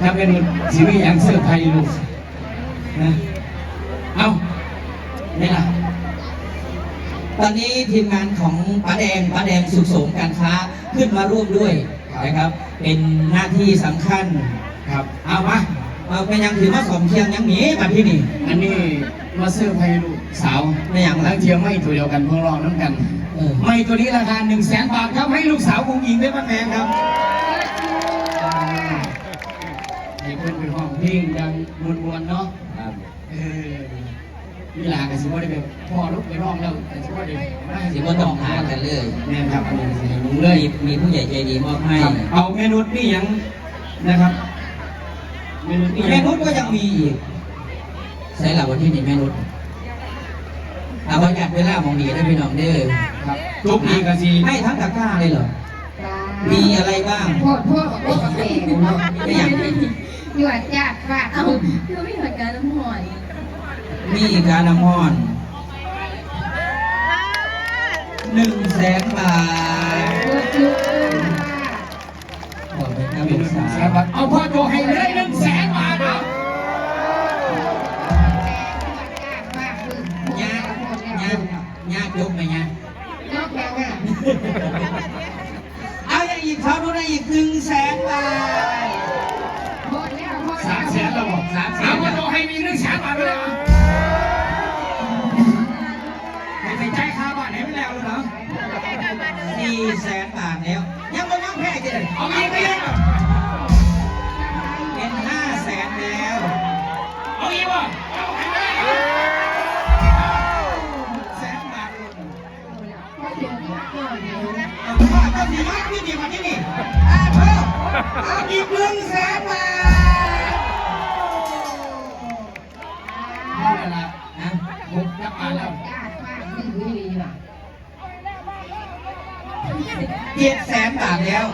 ถ้าเป็นชีวิตอย่างเสื้อร์ไทยลูกนะเอาไม่ล่ะตอนนี้ทีมงานของป้าแดงป้าแดงสุขสมการค้าขึ้นมาร่วมด้วยนะครับ เป็นหน้าที่สำคัญครับ เอามาเอาเป็นยังถือว่าสมเคียงยังหนีมาที่นี่อันนี้มาเสื้อร์ไทยลูกสาวไม่อย่างไรทั้งเทียมไม่ตัวเดียวกันพวกเราน้ำกัน เออไม่ตัวนี้ราคา1นึ่งแสนบาทครับให้ลูกสาวกุ้งอิงได้บ้านแพงครับให้เพื่อนไปห้องเพลงดังมวนๆเนาะ ครับ เออ นี่ลากันสิว่าได้ไปพ่อลูกไปร้องแล้วแต่สิว่าได้มาสิบ่ต้องหากันเลยแม่นครับอันนี้สิลุงเลยมีมีผู้ใหญ่ใจดีมอบให้ครับเอาเมนูนี่ยังนะครับเมนูนี่แม่นุชก็ยังมีอีกใส่หลักวันที่นี่แม่นุชเอาไว้จัดเวลามองดีได้พี่น้องเด้อครับทุกนี้ก็สิให้ทั้งตะกร้าเลยเหรอมีอะไรบ้างพวกพวกพวกกาแฟเนาะไม่อยากกินหยวดจ้าฝากเอาเอาคือไม่เหมือนกันน้ำหอย มีการน้ำห้อนหนึ่งแสนบาทลูกลูกขอบคุณครับเมลูนูกหนึ่สางแสนวบาทเอาพ่อโจให้เลยหนึ่งแสนบาทเอาฝากคือญาติญาติญาติยกไหมญาตินอกแล้วอะเอาอย่างอีกเขาดูได้อีกหนึ่งแสนบาทหมดแล้วหมดสามแสนแล้วบอกสามแสนเอาพ่อโจให้มีหนึ่งแสนบาทไปเลย แสนบาทแล้ว ยังไม่ยังแพ้กันเลยเอาอีกไปเเจ็ดแสนบาทแล้ว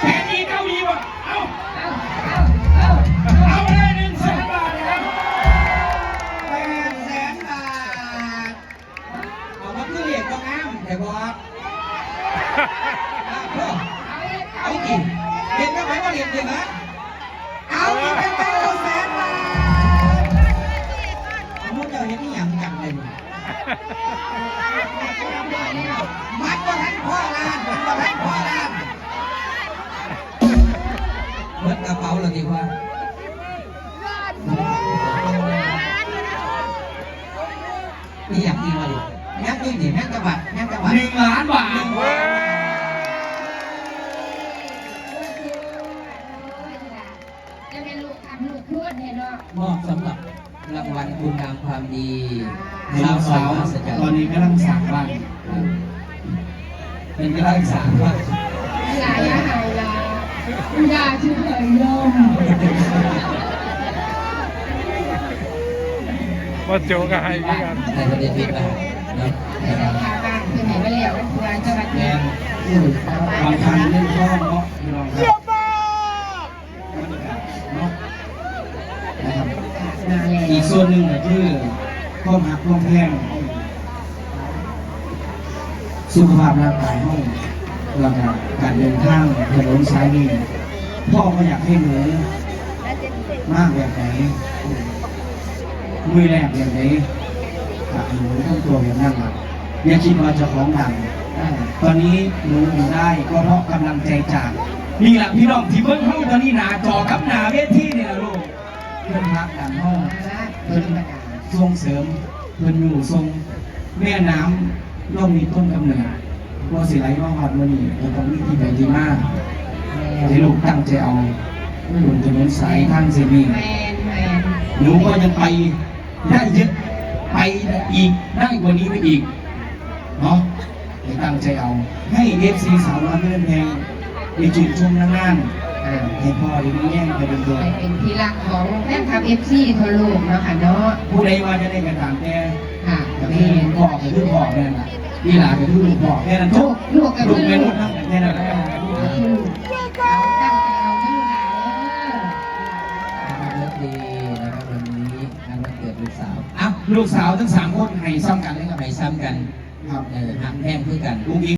แสนอีกเก้าอีกวะเอาเอาเอาเอาเอาเลยหนึ่งแสนบาทครับแปดแสนบาทเอามาคือเหรียญก็งามแต่บอสเพิ่มเอาอีกเอาอีกเหรียญก็ไปว่าเหรียญเดียวนะเอาอีกเป็นเก้าแสน มัดก็ทันพ่อล้านมัดก็ทันพ่อล้านเบิดกระเป๋าเลยดีกว่านี่อยากกินมาดิแม่กินดิแม่กระบัดแม่กระบัดหนึ่งล้านบาทางวัลคุณงามความดีสาวสาวมหัศจรรย์ตอนนี้กำลังสั่งบ้านเป็นกำลังสามว่าหลายอาหารลาอย่าชื่อเหยลมว่าโจก็ให้ด้วยกันในประเด็นนี้นะเนาะแต่ราคาบ้านคือไหนไม่แล้วก็ควรจะมาแมแก้ มาแล้วอีกส่วนหนึ่งก็คือความหักความแพงสุขภาพร่างกายห้องแล้วก็การเดินทางถนนสายนี้พ่อก็อยากให้หนูมากแบบไหนมือแรกแบบไหนอะหนูต้องตัวแบบนั้นล่ะอย่าคิดว่าจะของดังตอนนี้หนูอยู่ได้ก็เพราะกำลังใจจากนี่แหละพี่น้องที่เบิ้งเฮาตอนนี้ พิ่นพักดันห้องเพิ่เพิ่นส่งเสริมเพิ่นอยู่ทรงแม่น้ำย่อมมีต้นกำเนิดว่าสิไหลมาฮอดมื้อนี้ก็ต้องมีที่ไปที่มาให้ลูกตั้งใจเอาบนถนนสายทางเส้นนี้แมนแมนหนูก็ยังไปได้เยอะไปอีกได้กว่านี้ไปอีกเนาะให้ตั้งใจเอาให้เอฟซีสาวน้อยเพื่อนแพงได้จุดชมนานๆ ออให้พ่อได้มีแย่งไปเป็นตัวไปเป็นที่รักของแฟนคลับเอฟซีทั่วโลกเนาะค่ะเนาะผู้ใดว่าจะได้กระถางแต่ค่ะก็แมคือนพ่อก็คือพ่อแน่นแหละนี่หลานก็คือลูกพ่อแค่นั้นทุกลูกก็ลูคืกอไม่ลูรู้กทั้งแค่นั้นแหละลูกก็คือลูกเอาตั้งใจเอาไม่ลูกหลานเด้อ เลิฟดีนะครับวันนี้งานวันเกิดลูกสาวเอ้าลูกสาวทั้งสามคนให้ซ้ำกันเลยครับไปซ้ำกันครับเออหักแห้งเพื่อกันลูกอี